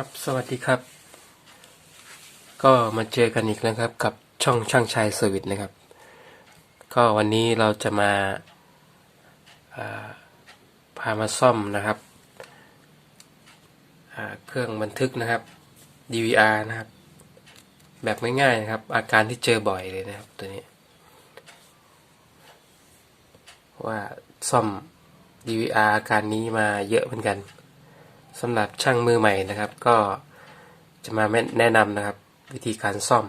ครับสวัสดีครับ ก็มาเจอกันอีกแล้วครับ กับช่องช่างชายเซอร์วิสนะครับ ก็วันนี้เราจะมาาพามาซ่อมนะครับเครื่องบันทึกนะครับ DVR นะครับ แบบง่ายๆนะครับ อาการที่เจอบ่อยเลยนะครับตัวนี้ ว่าซ่อม DVR อาการนี้มาเยอะเหมือนกัน สำหรับช่างมือใหม่นะครับ ก็จะมาแนะนำนะครับ วิธีการซ่อม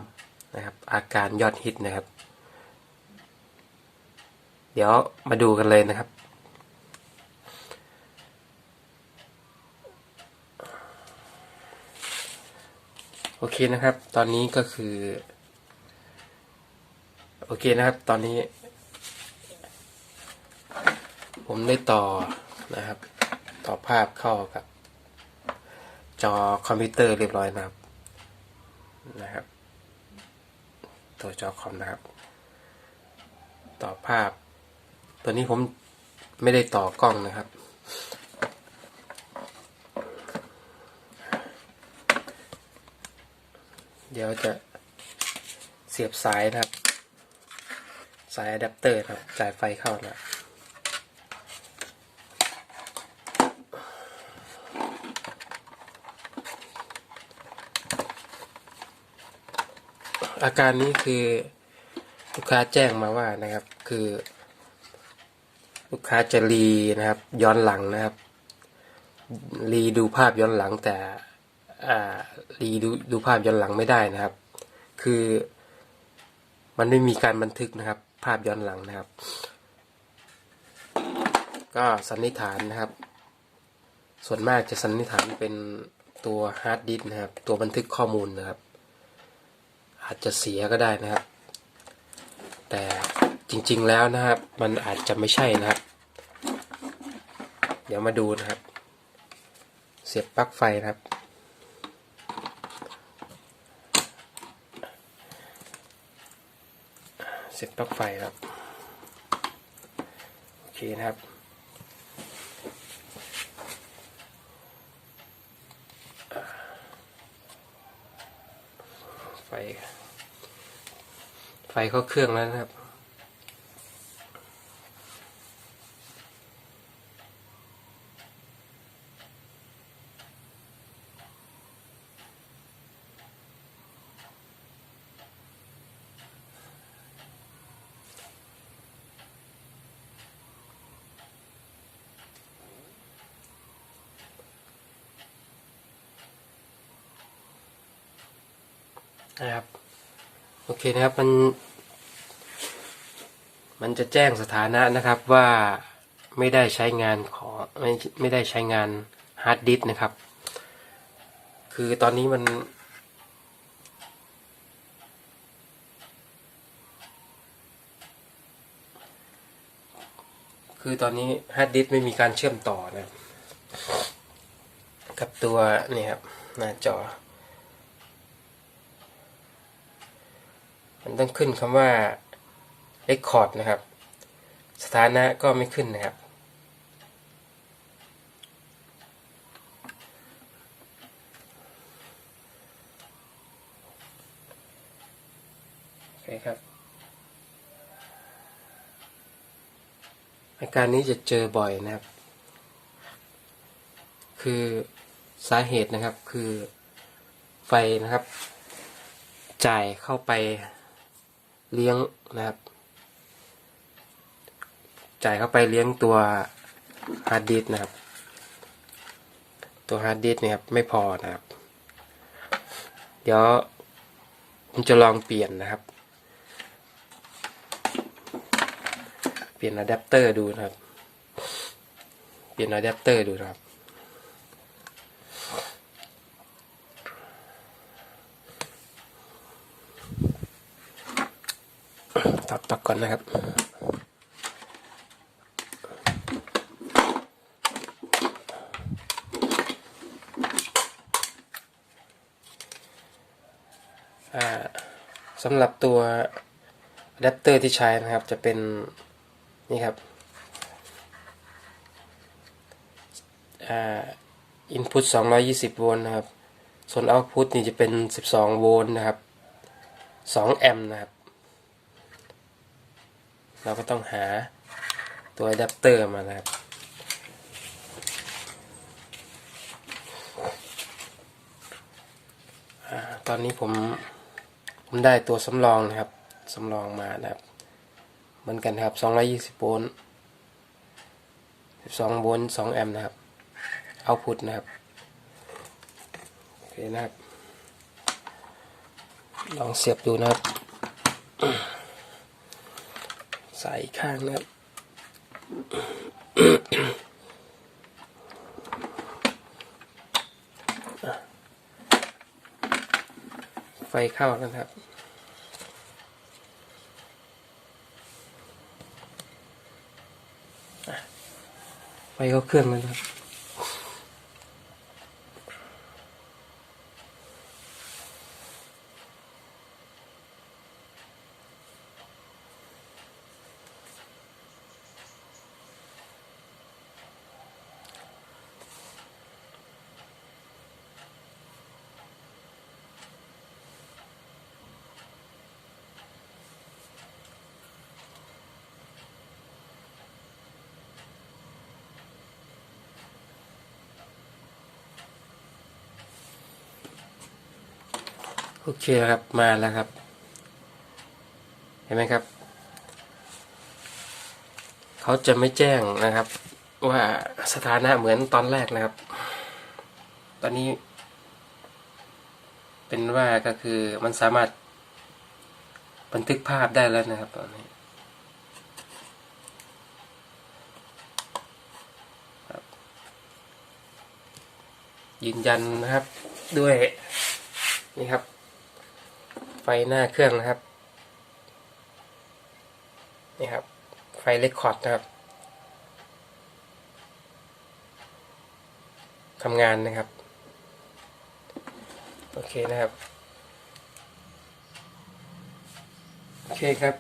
นะครับ อาการยอดฮิตนะครับ เดี๋ยวมาดูกันเลยนะครับ โอเคนะครับ ตอนนี้ก็คือ โอเคนะครับ ตอนนี้ ผมได้ต่อนะครับ ต่อภาพเข้ากับ จอคอมพิวเตอร์เรียบร้อยนะครับนะครับ ตัวจอคอมนะครับ ต่อภาพ ตัวนี้ผมไม่ได้ต่อกล้องนะครับ เดี๋ยวจะเสียบสายนะครับ สายอะแดปเตอร์นะครับจ่ายไฟเข้านะ อาการนี้คือลูกค้าแจ้งมาว่านะครับ คือ ลูกค้าจะรีนะครับ ย้อนหลังนะครับ รีดูภาพย้อนหลังแต่รีดูดูภาพย้อนหลังไม่ได้นะครับ คือมันไม่มีการบันทึกนะครับ ภาพย้อนหลังนะครับ ก็สันนิษฐานนะครับ ส่วนมากจะสันนิษฐานเป็นตัวฮาร์ดดิสก์นะครับ ตัวบันทึกข้อมูลนะครับ อาจจะเสียก็ได้นะครับ แต่จริงๆแล้วนะครับ มันอาจจะไม่ใช่นะครับ เดี๋ยวมาดูนะครับ เสียบปลั๊กไฟนะครับเสียบปลั๊กไฟครับ โอเคนะครับ ไฟ ฟเข้าเครื่องแล้วนะครับ นะครับ โอเคนะครับมัน มันจะแจ้งสถานะนะครับว่าไม่ได้ใช้งานของไม่ไม่ได้ใช้งานฮาร์ดดิสก์นะครับ คือตอนนี้มัน คือตอนนี้ฮาร์ดดิสก์ไม่มีการเชื่อมต่อนะกับตัวนี่ครับหน้าจอ มันต้องขึ้นคำว่า Record นะครับ สถานะก็ไม่ขึ้นนะครับ โอเคครับอาการนี้จะเจอบ่อยนะครับ คือสาเหตุนะครับคือไฟนะครับ จ่ายเข้าไปเลี้ยงนะครับ จ่ายเข้าไปเลี้ยงตัวฮาร์ดดิสนะครับ ตัวฮาร์ดดิสเนี่ยครับไม่พอนะครับ เดี๋ยวผมจะลองเปลี่ยนนะครับ เปลี่ยนอะแดปเตอร์ดูนะครับ เปลี่ยนอะแดปเตอร์ดูนะครับตัดปลักก่อนนะครับ อ่า สำหรับตัวอะแดปเตอร์ที่ใช้นะครับจะเป็นนี่ครับอ่า input 220 โวลต์นะครับ ส่วนเอาพุตนี่จะเป็น 12 โวลต์นะครับ 2 แอมป์นะครับ เราก็ต้องหาตัวอะแดปเตอร์มานะครับอ่าตอนนี้ผม ผมได้ตัวสำรองนะครับสำรองมานะครับ เหมือนกันครับ 220โวลต์12โวลต์2แอมป์นะครับเอาพุตนะครับโอเคนะครับ ลองเสียบดูนะครับ ใส่ข้างนะครับ เข้านะครับ ไฟก็เคลื่องแล้วนะครับ โอเคครับมาแล้วครับ เห็นไหมครับ เขาจะไม่แจ้งนะครับ ว่าสถานะเหมือนตอนแรกนะครับ ตอนนี้ เป็นว่าก็คือมันสามารถบันทึกภาพได้แล้วนะครับตอนนี้ยืนยันนะครับด้วยนี่ครับ ฟหน้าเครื่องนะครับ นี่ครับ ไฟเลคคอร์ดนะครับทำงานนะครับ โอเคนะครับ โอเคครับ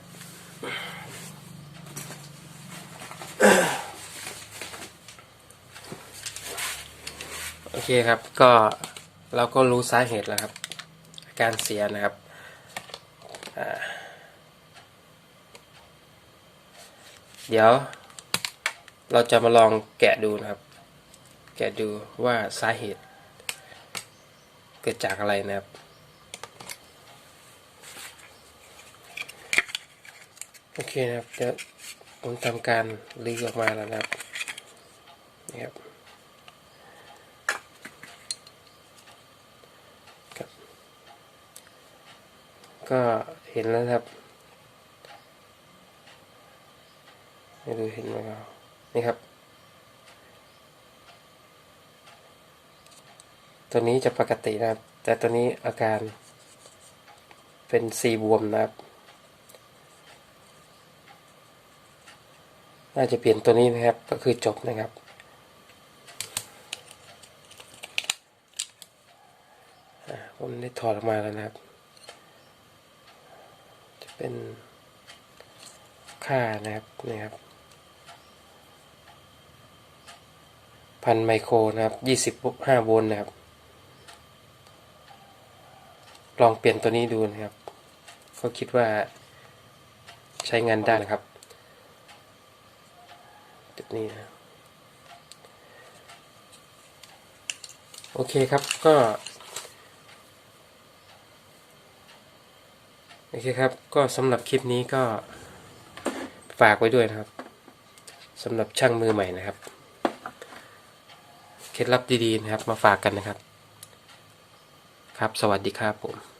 โอเคครับก็เราก็รู้สาเหตุแล้วครับ การเสียนะครับอ่า เดี๋ยว เราจะมาลองแกะดูนะครับ แกะดูว่าสาเหตุ เกิดจากอะไรนะครับโอเคนะครับเดี๋ยวผมทำการรีออกมาแล้วนะครับนี่ครับก็เห็นแล้วครับ ไม่รู้เห็นไหมครับนี่ครับ ตัวนี้จะปกตินะครับ แต่ตัวนี้อาการเป็นซีบวมนะครับ น่าจะเปลี่ยนตัวนี้นะครับ ก็คือจบนะครับผมได้ถอดออกมาแล้วนะครับ จะเป็นค่านะครับนี่ครับ พันไมโครนะครับยี่สิบห้าโวลต์นะครับ ลองเปลี่ยนตัวนี้ดูนะครับ ก็คิดว่าใช้งานได้นะครับ จุดนี้นะโอเคครับก็โอเคครับ ก็สำหรับคลิปนี้ก็ฝากไว้ด้วยนะครับสำหรับช่างมือใหม่นะครับ เคล็ดลับดีๆนะครับ มาฝากกันนะครับ ครับ สวัสดีครับผม